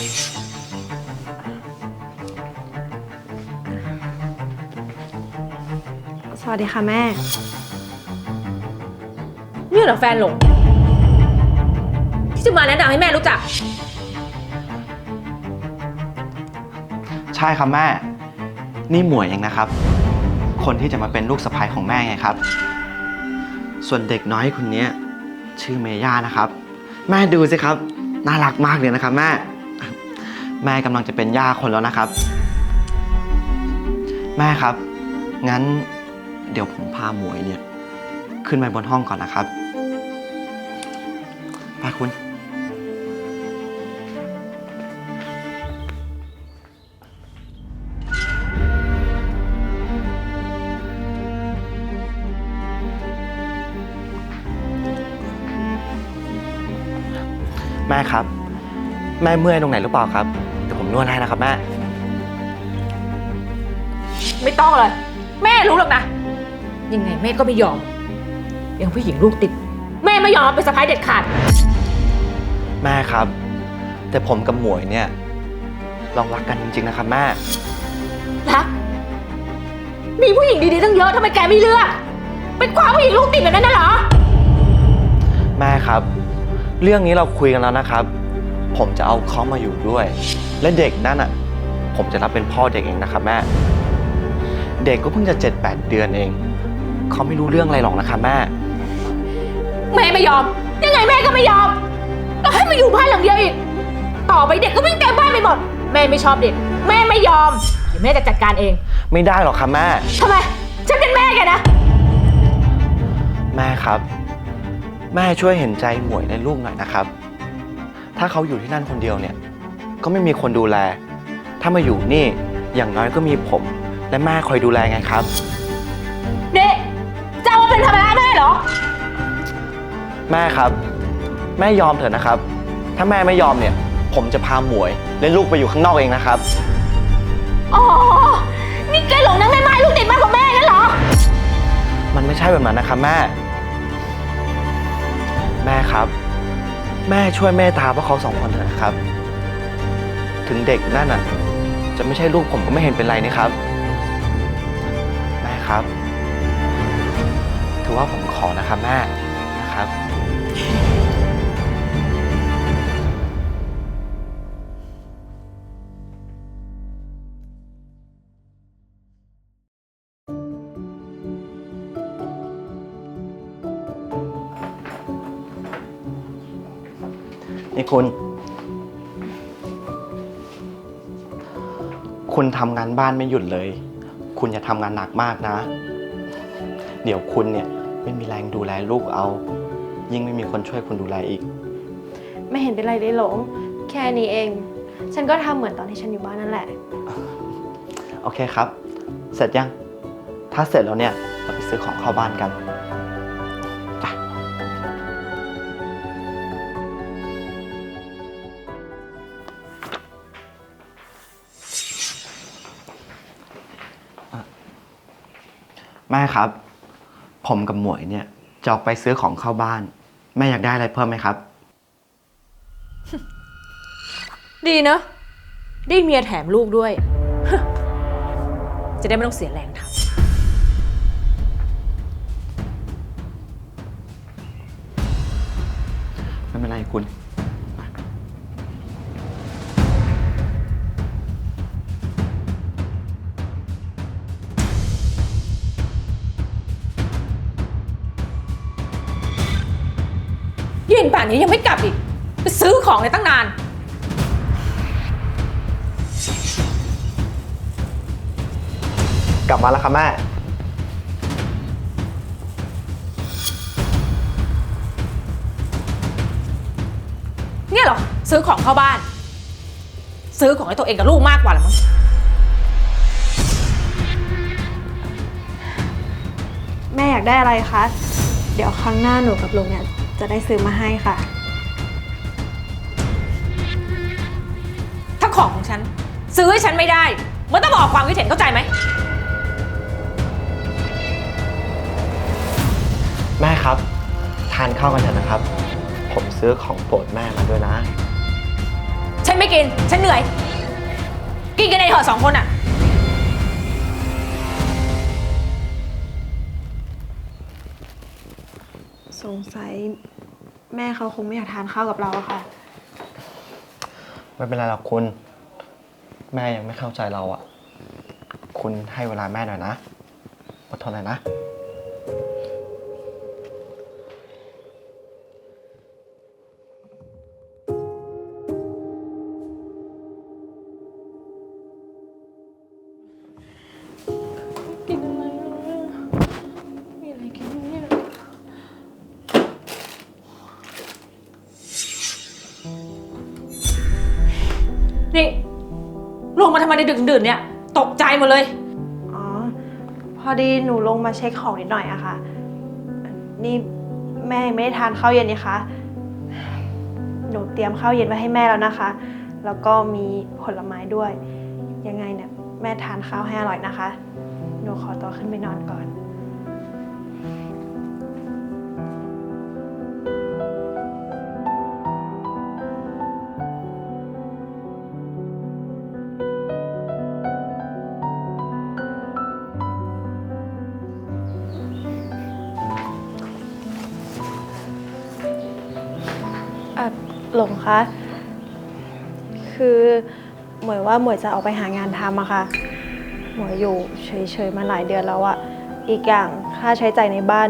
สวัสดีค่ะแม่ นี่เหรอแฟนหลงที่จะมาแนะนำให้แม่รู้จัก ใช่ครับแม่ นี่หมวยเองนะครับ คนที่จะมาเป็นลูกสะใภ้ของแม่ไงครับ ส่วนเด็กน้อยคนเนี้ยชื่อเมย่านะครับ แม่ดูสิครับ น่ารักมากเลยนะครับแม่ แม่กำลังจะเป็นย่าคนแล้วนะครับ แม่ครับ งั้นเดี๋ยวผมพาหมวยเนี่ย ขึ้นไปบนห้องก่อนนะครับไปคุณ แม่ครับ แม่เมื่อยตรงไหนหรือเปล่าครับเดี๋ยวผมนวดให้นะครับแม่ ไม่ต้องเลย แม่รู้หรอกนะ ยังไงแม่ก็ไม่ยอม ยังผู้หญิงลูกติด แม่ไม่ยอมเป็นสะพ้ายเด็ดขาด แม่ครับ แต่ผมกับหมวยเนี่ยลองรักกันจริงๆนะครับแม่ รัก มีผู้หญิงดีๆตั้งเยอะทำไมแกไม่เลือก เป็นความผู้หญิงลูกติดแบบนั้นน่ะเหรอ แม่ครับ เรื่องนี้เราคุยกันแล้วนะครับ ผมจะเอาเขามาอยู่ด้วย และเด็กนั่นอะ ผมจะรับเป็นพ่อเด็กเองนะครับแม่ เด็กก็เพิ่งจะเจ็ดแปดเดือนเอง เขาไม่รู้เรื่องอะไรหรอกนะครับแม่ แม่ไม่ยอม ยังไงแม่ก็ไม่ยอมแล้วให้มาอยู่บ้านหลังเดียวอีก ต่อไปเด็กก็วิ่งเต็มบ้านไปหมด แม่ไม่ชอบเด็ก แม่ไม่ยอม เดี๋ยวแม่จะจัดการเองไม่ได้หรอกครับแม่ ทำไม ฉันเป็นแม่แกนะ แม่ครับ แม่ช่วยเห็นใจหมวยในลูกหน่อยนะครับ ถ้าเขาอยู่ที่นั่นคนเดียวเนี่ย ก็ไม่มีคนดูแล ถ้ามาอยู่นี่อย่างน้อยก็มีผมและแม่คอยดูแลไงครับเด็กจะเอามาเป็นภาระแม่เหรอ แม่ครับ แม่ยอมเถอะนะครับ ถ้าแม่ไม่ยอมเนี่ย ผมจะพาหมวยและลูกไปอยู่ข้างนอกเองนะครับ อ๋อ นี่แกหลงนังแม่ไม้ลูกติดบ้านของแม่งั้นเหรอ มันไม่ใช่แบบนั้นนะครับแม่ แม่ครับ แม่ช่วยเมตตาพวกเขาสองคนเถอะนะครับ ถึงเด็กนั่นอะ จะไม่ใช่ลูกผมก็ไม่เห็นเป็นไรนะครับ แม่ครับ ถือว่าผมขอนะครับแม่นะครับ คุณ คุณทำงานบ้านไม่หยุดเลย คุณอย่าทำงานหนักมากนะ เดี๋ยวคุณเนี่ยไม่มีแรงดูแลลูกเอา ยิ่งไม่มีคนช่วยคุณดูแลอีก ไม่เห็นเป็นไรเลยหลง แค่นี้เอง ฉันก็ทำเหมือนตอนที่ฉันอยู่บ้านนั่นแหละ โอเคครับ เสร็จยัง ถ้าเสร็จแล้วเนี่ย เราไปซื้อของเข้าบ้านกัน แม่ครับ ผมกับหมวยเนี่ยจะออกไปซื้อของเข้าบ้าน แม่อยากได้อะไรเพิ่มไหมครับ ดีเนอะได้เมียแถมลูกด้วย จะได้ไม่ต้องเสียแรงทำไม่เป็นไรคุณ นป่านนี้ยังไม่กลับอีกไปซื้อของเลยตั้งนาน กลับมาแล้วครับแม่ เนี่ยเหรอ ซื้อของเข้าบ้าน ซื้อของให้ตัวเองกับลูกมากกว่าละมั้งแม่อยากได้อะไรคะ เดี๋ยวครั้งหน้าหนูกับลุงเนี่ย จะได้ซื้อมาให้ค่ะ ถ้าของของฉัน ซื้อให้ฉันไม่ได้ มันต้องบอกความคิดเห็นเข้าใจไหม แม่ครับ ทานข้าวกันเถอะนะครับ ผมซื้อของโปรดแม่มาด้วยนะ ฉันไม่กิน ฉันเหนื่อย กินกันในเถอะสองคนอะ งสัยแม่เขาคงไม่อยากทานข้าวกับเราอะค่ะ ไม่เป็นไรหรอกคุณ แม่ยังไม่เข้าใจเราอะ คุณให้เวลาแม่หน่อยนะอดทนหน่อยนะ งมาทำไมในดึกดื่นเนี่ย ตกใจหมดเลย อ๋อ พอดีหนูลงมาเช็คของนิดหน่อยอะค่ะ นี่แม่ยังไม่ได้ทานข้าวเย็นนี่คะ หนูเตรียมข้าวเย็นไว้ให้แม่แล้วนะคะ แล้วก็มีผลไม้ด้วย ยังไงเนี่ยแม่ทานข้าวให้อร่อยนะคะ หนูขอตัวขึ้นไปนอนก่อน อะหลงคะ คือหมวยว่าหมวยจะออกไปหางานทำอะค่ะ หมวยอยู่เฉยๆมาหลายเดือนแล้วอะอีกอย่างค่าใช้จ่ายในบ้าน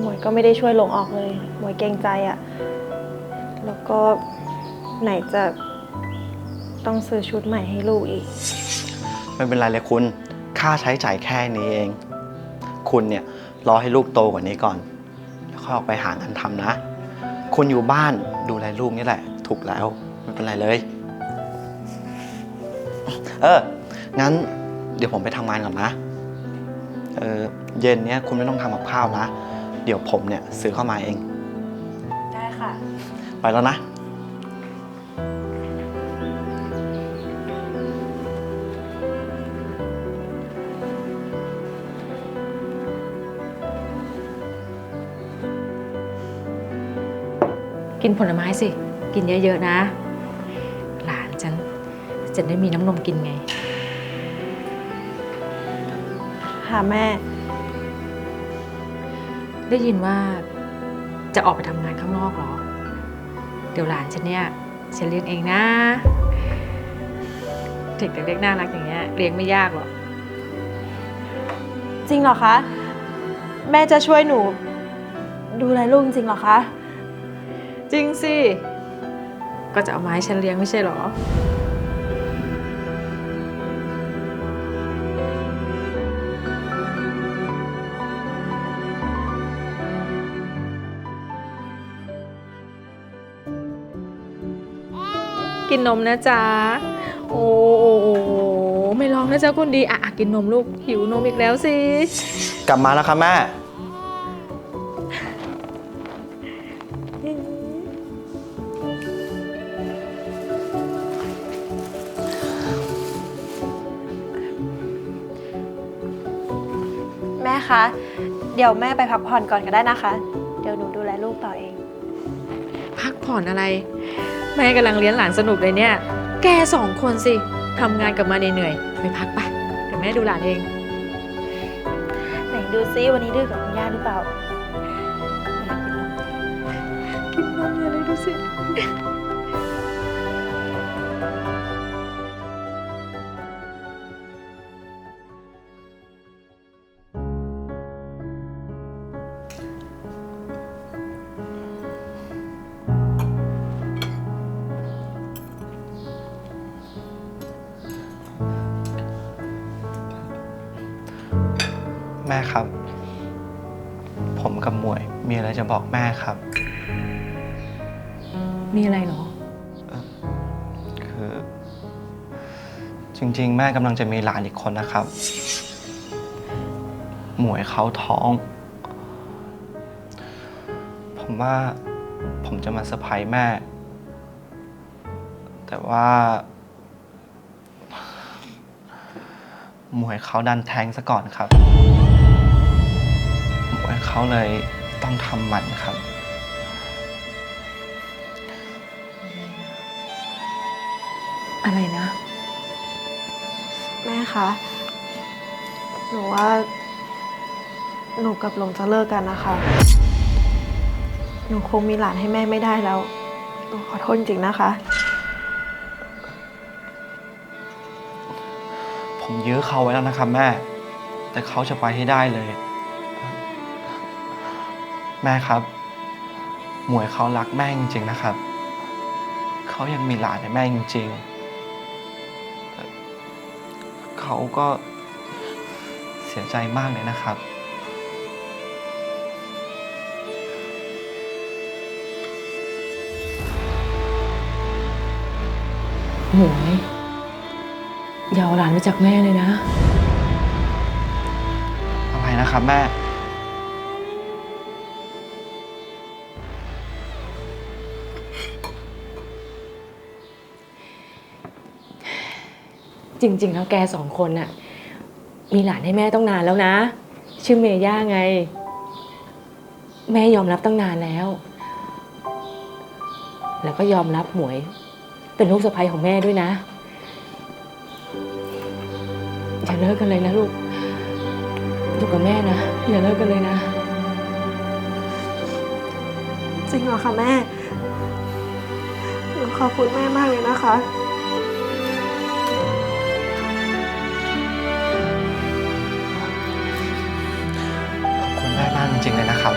หมวยก็ไม่ได้ช่วยหลงออกเลย หมวยเกรงใจอะแล้วก็ไหนจะต้องซื้อชุดใหม่ให้ลูกอีก ไม่เป็นไรเลยคุณ ค่าใช้จ่ายแค่นี้เอง คุณเนี่ยรอให้ลูกโตกว่านี้ก่อน แล้วค่อยออกไปหางานทำนะ คุณอยู่บ้าน ดูแลลูกนี่แหละ ถูกแล้วไม่เป็นไรเลย เออ งั้น เดี๋ยวผมไปทำงานก่อนนะ เออเย็นเนี้ยคุณไม่ต้องทำกับข้าวนะ เดี๋ยวผมเนี่ยซื้อเข้ามาเอง ได้ค่ะ ไปแล้วนะ กินผลไม้สิ กินเยอะๆนะ หลานฉันจะได้มีน้ำนมกินไง ค่ะแม่ ได้ยินว่าจะออกไปทำงานข้างนอกเหรอ เดี๋ยวหลานฉันเนี่ยฉันเลี้ยงเองนะเด็กเล็กๆน่ารักอย่างเงี้ยเลี้ยงไม่ยากหรอก จริงเหรอคะ แม่จะช่วยหนู ดูแลลูกจริงเหรอคะ จริงสิ ก็จะเอามาให้ฉันเลี้ยงไม่ใช่หรอ กินนมนะจ๊ะ โอ้โอ้โอ้ไม่ร้องนะจ๊ะคนดี อะอะกินนมลูก หิวนมอีกแล้วสิ กลับมาแล้วครับแม่ เดี๋ยวแม่ไปพักผ่อนก่อนก็ได้นะคะ เดี๋ยวหนูดูแลลูกต่อเอง พักผ่อนอะไร แม่กำลังเลี้ยงหลานสนุกเลยเนี่ย แกสองคนสิทำงานกลับมาเหนื่อยๆไปพักไปะเดี๋ยวแม่ดูหลานเอง ไหนดูซิวันนี้ดื้อกับคุณย่าหรือเปล่า กินนมอย่าเลยดูสิ มวยมีอะไรจะบอกแม่ครับ มีอะไรเหรอ คือ จริง ๆ แม่กำลังจะมีหลานอีกคนนะครับ หมวยเขาท้อง ผมว่าผมจะมาเซอร์ไพรส์แม่ แต่ว่า หมวยเขาดันแทงซะก่อนครับ หมวยเขาเลย ต้องทำหมันครับ อะไรนะ แม่คะ หนูว่า หนูกับหลงจะเลิกกันนะคะ หนูคงมีหลานให้แม่ไม่ได้แล้ว หนูขอโทษจริงๆนะคะ ผมยื้อเขาไว้แล้วนะครับแม่ แต่เขาจะไปให้ได้เลย แม่ครับ หมวยเขารักแม่จริงๆนะครับ เขายังมีหลานให้แม่จริงๆ เขาก็เสียใจมากเลยนะครับ หมวยอย่าเอาหลานไปจากแม่เลยนะ อะไรนะครับแม่ จริง ๆ แล้วแกสองคนน่ะ มีหลานให้แม่ต้องนานแล้วนะ ชื่อเมย่าไง แม่ยอมรับตั้งนานแล้ว แล้วก็ยอมรับหมวย เป็นลูกสะใภ้ของแม่ด้วยนะอย่าเลิกกันเลยนะลูกอยู่กับแม่นะอย่าเลิกกันเลยนะ จริงเหรอคะแม่หนูขอบคุณแม่มากเลยนะคะ ริง ๆ เลยนะครับ